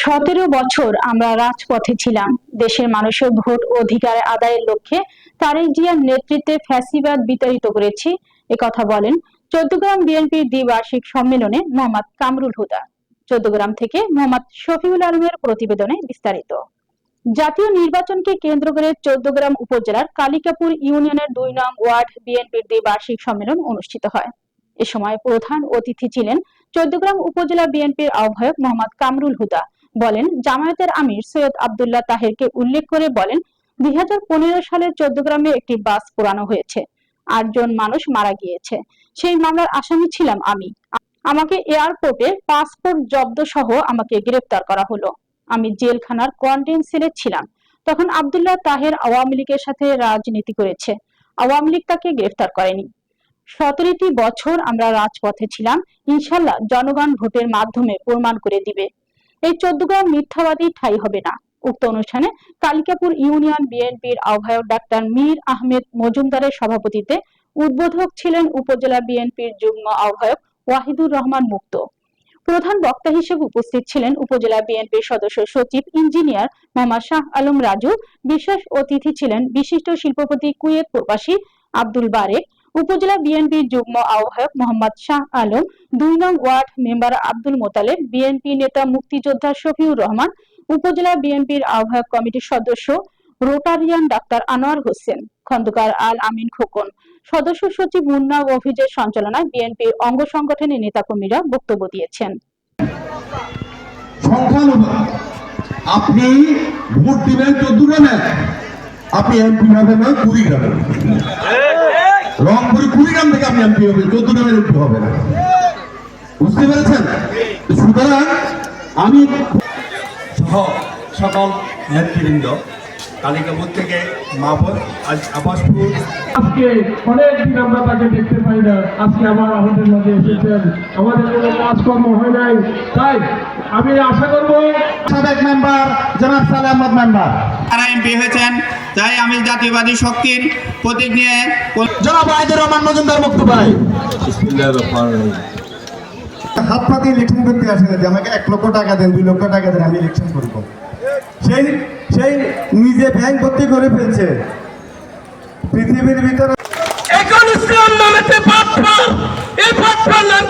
সতেরো বছর আমরা রাজপথে ছিলাম। দেশের মানুষের ভোট অধিকার আদায়ের লক্ষ্যে তারেক জিয়ার নেতৃত্বে ফ্যাসিবাদ বিতাড়িত করেছি। কথা বলেন চৌদ্দগ্রাম বিএনপির দ্বিবার্ষিক সম্মেলনে মোহাম্মদ কামরুল হুদা। চৌদ্দগ্রাম থেকে মোহাম্মদ শফিউল আলমের প্রতিবেদনে বিস্তারিত। জাতীয় নির্বাচনকে কেন্দ্র করে চৌদ্দগ্রাম উপজেলার কালিকাপুর ইউনিয়নের দুই নং ওয়ার্ড বিএনপির দ্বিবার্ষিক সম্মেলন অনুষ্ঠিত হয়। এ সময় প্রধান অতিথি ছিলেন চৌদ্দগ্রাম উপজেলা বিএনপির আহ্বায়ক মোহাম্মদ কামরুল হুদা। বলেন, জামায়াতের আমির সৈয়দ আবদুল্লাহ তাহেরকে উল্লেখ করে বলেন, দুই সালে চৌদ্দগ্রামে একটি বাস পোড়ানো হয়েছে। আটজন মানুষ মারা গিয়েছে। সেই মামলার আসামি ছিলাম আমি। আমাকে এয়ারপোর্টে পাসপোর্ট জব্দ সহ আমাকে গ্রেফতার করা হলো। আমি জেলখানার কোয়ারেন্টাইন সেলে ছিলাম। তখন আবদুল্লাহ তাহের আওয়ামী লীগের সাথে রাজনীতি করেছে। আওয়ামী লীগ তাকে গ্রেফতার করেনি। সতেরোটি বছর আমরা রাজপথে ছিলাম। ইনশাল্লাহ জনগণ ভোটের মাধ্যমে প্রমাণ করে দিবে। এই চোদ্দগ্রাম মিথ্যাবাদী ঠাই হবে না। উক্ত অনুষ্ঠানে কালিকাপুর ইউনিয়ন বিএনপির আহ্বায়ক ডাক্তার মীর আহমেদ মজুমদারের সভাপতিত্বে উদ্বোধক ছিলেন উপজেলা বিএনপির যুগ্ম আহ্বায়ক ওয়াহিদুর রহমান মুক্ত। প্রধান বক্তা হিসেবে উপস্থিত ছিলেন উপজেলা বিএনপির সদস্য সচিব ইঞ্জিনিয়ার মোহাম্মদ শাহ আলম রাজু। বিশেষ অতিথি ছিলেন বিশিষ্ট শিল্পপতি কুয়েত প্রবাসী আব্দুল বারেক। উপজেলা বিএনপির যুগ্ম আহ্বায়ক মোহাম্মদ শাহ আলম, দুই নং ward member Abdul Motaleb, BNP নেতা মুক্তিযোদ্ধা শফিউর রহমান, উপজেলা বিএনপির আহ্বায়ক কমিটির সদস্য রোটারিয়ান ডাক্তার আনোয়ার হোসেন, খন্দকার আল আমিন খোকন। সদস্য সচিব মুন্না অভিজের সঞ্চালনায় বিএনপির অঙ্গ সংগঠনের নেতাকর্মীরা বক্তব্য দিয়েছেন। আপনি ভোট দিবেন চোদ্দ গ্রামে আপনি এমপি হবেন না কুড়িগ্রামে রংপুরি কুড়িগ্রাম থেকে আপনি এমপি হবেন চোদ্দ গ্রামের এমপি হবে না। বুঝতে পেরেছেন? সুতরাং আমি সহ সকল নেতৃবৃন্দ কালিকাপুর থেকে মাহবুব আজ আবাসপুর। আজকে অনেক দিন আমরা তাকে দেখতে পাই না। আজকে আবার আমাদের মাঝে এসেছেন। আমাদের কোনো কাজকর্ম হয় নাই। তাই আমি আশা করব সাবেক মেম্বার জনাব সালে আহমদ মেম্বার। তারা এমপি হয়েছেন। জাতিবাদী শক্তির প্রতীক নিয়ে জনাব রহমান মজুমদার বক্তব্য। হাত পাতি ইলেকশন করতে আসে আমাকে এক লক্ষ টাকা দেন দুই লক্ষ টাকা দেন আমি ইলেকশন করব। সেই সেই নিজে ব্যাংক ভর্তি করে ফেলছে। পৃথিবীর ভিতরে এখন ইসলাম নামেতে এই নাম